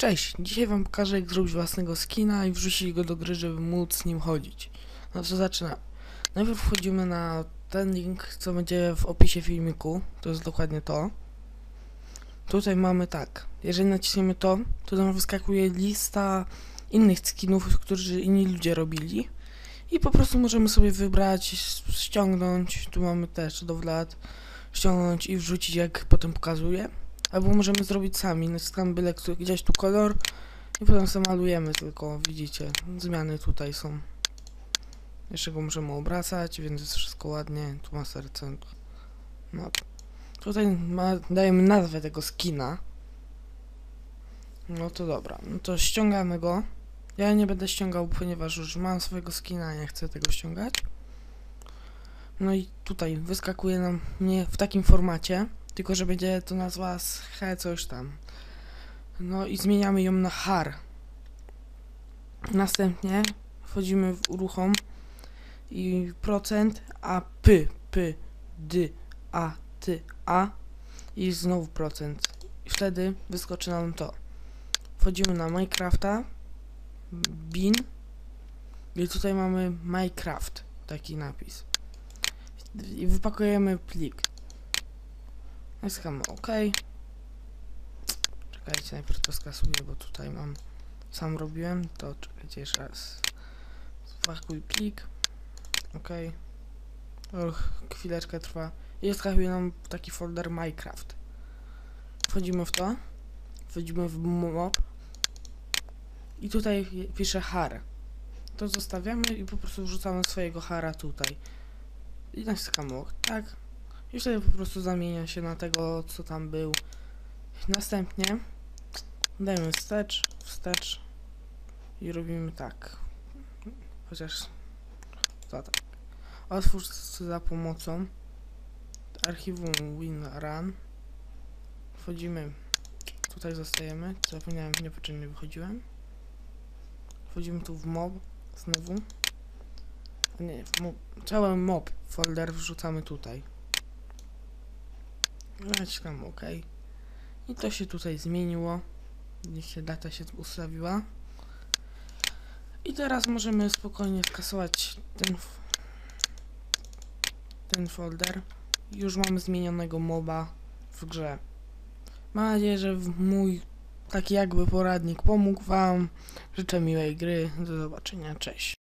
Cześć, dzisiaj wam pokażę jak zrobić własnego skina i wrzucić go do gry, żeby móc nim chodzić. No to zaczynamy. Najpierw wchodzimy na ten link, co będzie w opisie filmiku, to jest dokładnie to. Tutaj mamy tak, jeżeli naciśniemy to, to nam wyskakuje lista innych skinów, którzy inni ludzie robili. I po prostu możemy sobie wybrać, ściągnąć, tu mamy też dowlad, ściągnąć i wrzucić jak potem pokazuje. Albo możemy zrobić sami, naciskamy byle któ- gdzieś tu kolor i potem sobie malujemy tylko, widzicie, zmiany tutaj są. Jeszcze go możemy obracać, więc jest wszystko ładnie, tu ma serce. No, tutaj ma, dajemy nazwę tego skina. No to dobra, no to ściągamy go. Ja nie będę ściągał, ponieważ już mam swojego skina, nie chcę tego ściągać. No i tutaj wyskakuje nam mnie w takim formacie, tylko że będzie to nazwa z he coś tam. No i zmieniamy ją na har. Następnie wchodzimy w uruchom i procent a p p d a t a i znowu procent. I wtedy wyskoczy nam to. Wchodzimy na Minecrafta, bin i tutaj mamy Minecraft, taki napis. I wypakujemy plik. Naciskamy OK. Czekajcie, najpierw to skasuję, bo tutaj mam. Sam robiłem, to czekajcie jeszcze raz. Spakuj plik. OK. Och, chwileczkę trwa. I skakuje nam taki folder Minecraft. Wchodzimy w to. Wchodzimy w mob. I tutaj pisze har. To zostawiamy i po prostu wrzucamy swojego hara tutaj. I naciskamy. Tak. I wtedy po prostu zamienia się na tego, co tam był. Następnie dajemy wstecz, wstecz i robimy tak. Chociaż to tak. Otwórz za pomocą archiwum WinRAR. Wchodzimy, tutaj zostajemy. Zapomniałem, niepotrzebnie wychodziłem. Wchodzimy tu w mob znowu. Nie, w mob, cały mob folder wrzucamy tutaj. Naciskam OK. I to się tutaj zmieniło. Się data się ustawiła. I teraz możemy spokojnie skasować ten, ten folder. Już mamy zmienionego moba w grze. Mam nadzieję, że mój taki jakby poradnik pomógł Wam. Życzę miłej gry. Do zobaczenia. Cześć.